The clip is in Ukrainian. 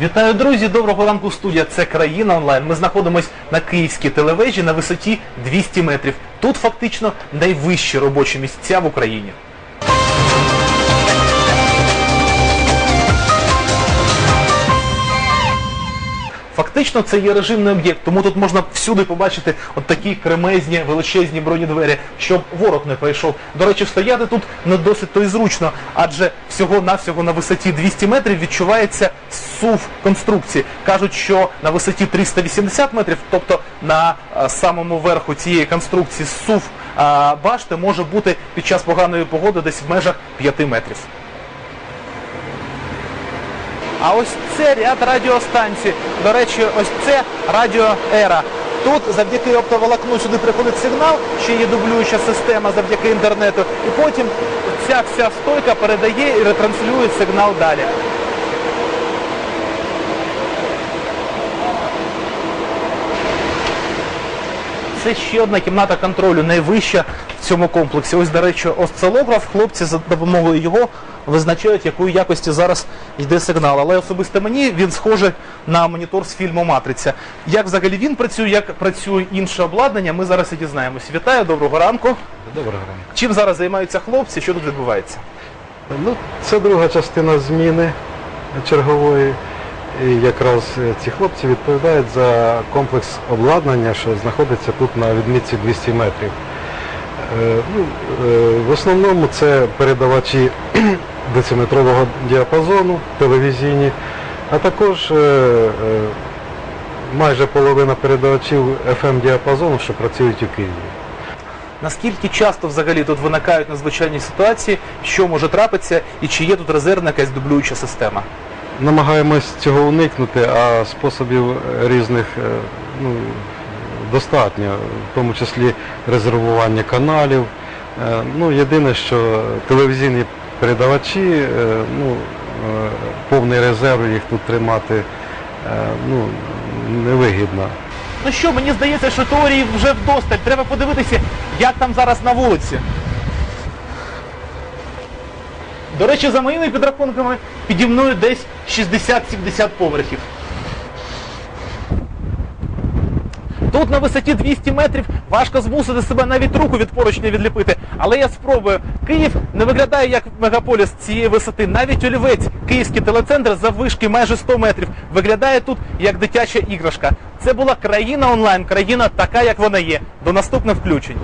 Вітаю, друзі! Доброго ранку, студія. Це країна онлайн. Ми знаходимось на київській телевежі на висоті 200 метрів. Тут фактично найвищі робочі місця в Україні. Фактично це є режимний об'єкт, тому тут можна всюди побачити от такі кремезні, величезні бронедвері, щоб ворог не прийшов. До речі, стояти тут не досить то і зручно, адже всього-навсього на висоті 200 метрів відчувається сув конструкції. Кажуть, що на висоті 380 метрів, тобто на е, самому верху цієї конструкції сув е, башти може бути під час поганої погоди десь в межах 5 метрів. А ось це ряд радіостанцій. До речі, ось це радіо Ера. Тут завдяки оптоволокну сюди приходить сигнал, ще є дублююча система завдяки інтернету, і потім ця вся стойка передає і ретранслює сигнал далі. Це ще одна кімната контролю, найвища в цьому комплексі. Ось, до речі, осцилограф. Хлопці за допомогою його визначають, якої якості зараз йде сигнал. Але особисто мені він схожий на монітор з фільму Матриця. Як взагалі він працює, як працює інше обладнання, ми зараз і дізнаємось. Вітаю, доброго ранку. Доброго ранку. Чим зараз займаються хлопці? Що тут відбувається? Ну, це друга частина зміни чергової. І якраз е, ці хлопці відповідають за комплекс обладнання, що знаходиться тут на відмітці 200 метрів. Е, ну, е, в основному це передавачі дециметрового діапазону, телевізійні, а також майже половина передавачів FM-діапазону, що працюють у Києві. Наскільки часто взагалі тут виникають надзвичайні ситуації, що може трапитися, і чи є тут резервна якась дублююча система? Намагаємось цього уникнути, а способів е, різних е, ну, достатньо, в тому числі резервування каналів. Е, Ну, єдине, що телевізійні передавачі, ну, повний резерв їх тут тримати ну, невигідно. Ну що, мені здається, що теорії вже вдосталь. Треба подивитися, як там зараз на вулиці. До речі, за моїми підрахунками, піді мною десь 60-70 поверхів. Тут на висоті 200 метрів важко змусити себе навіть руку від поручня відліпити. Але я спробую. Київ не виглядає як мегаполіс цієї висоти. Навіть олівець, київський телецентр за вишки майже 100 метрів, виглядає тут як дитяча іграшка. Це була країна онлайн, країна така, як вона є. До наступних включень.